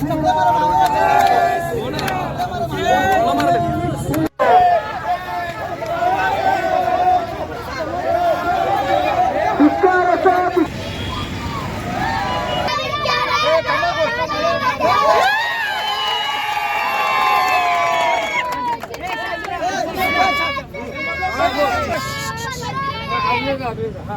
శ్రీరామ్ ભેગા ભેગા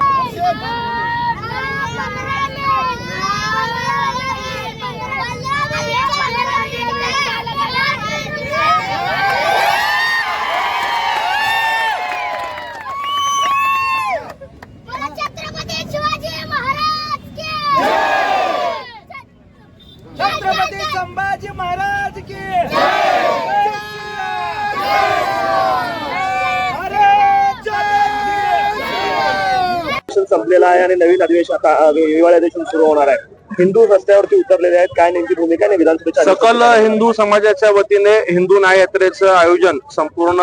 संपलेला आहे आणि नवीन अधिवेशन आता हिवाळी अधिवेशन सुरू होणार आहे. हिंदू रस्त्यावरती उतरलेले आहेत. काय नेमकी भूमिका आहे? विधानसभेच्या सकल हिंदू समाजाच्या वतीने हिंदू न्याय यात्रेचं आयोजन संपूर्ण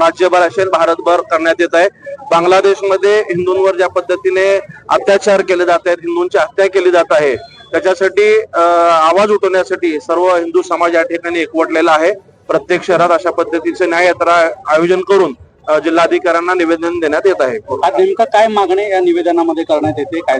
राज्यभर असेल भारतभर करण्यात येत आहे. बांगलादेशमध्ये हिंदूंवर ज्या पद्धतीने अत्याचार केले जात आहेत हिंदूंची हत्या केली जात आहे त्याच्यासाठी आवाज उठवण्यासाठी सर्व हिंदू समाज या ठिकाणी एकवटलेला आहे. प्रत्येक शहरात अशा पद्धतीचे न्याय यात्रा आयोजन करून जिल्हाधिकाऱ्यांना निवेदन देण्यात येत आहे. आज नेमका काय मागणी या निवेदनामध्ये करण्यात येते काय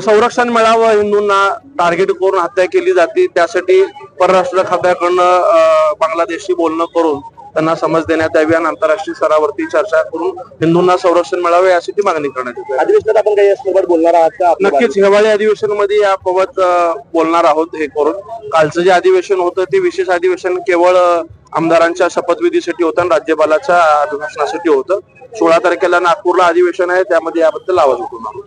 संरक्षण मिळावं हिंदूंना टार्गेट करून हत्या केली जाते त्यासाठी परराष्ट्र खात्याकडनं बांगलादेशशी बोलणं करून त्यांना समज देण्यात यावी आणि आंतरराष्ट्रीय स्तरावरती चर्चा करून हिंदूंना संरक्षण मिळावे यासाठी मागणी करण्यात येते. अधिवेशनात आपण काही यासंदर्भात बोलणार आहात नक्कीच हिवाळी अधिवेशनमध्ये याबाबत बोलणार आहोत हे करून. कालचं जे अधिवेशन होतं ते विशेष अधिवेशन केवळ आमदारांच्या शपथविधीसाठी होतं आणि राज्यपालाच्या अभिभाषणासाठी होतं. सोळा तारखेला नागपूरला अधिवेशन आहे त्यामध्ये याबद्दल आवाज उठवणार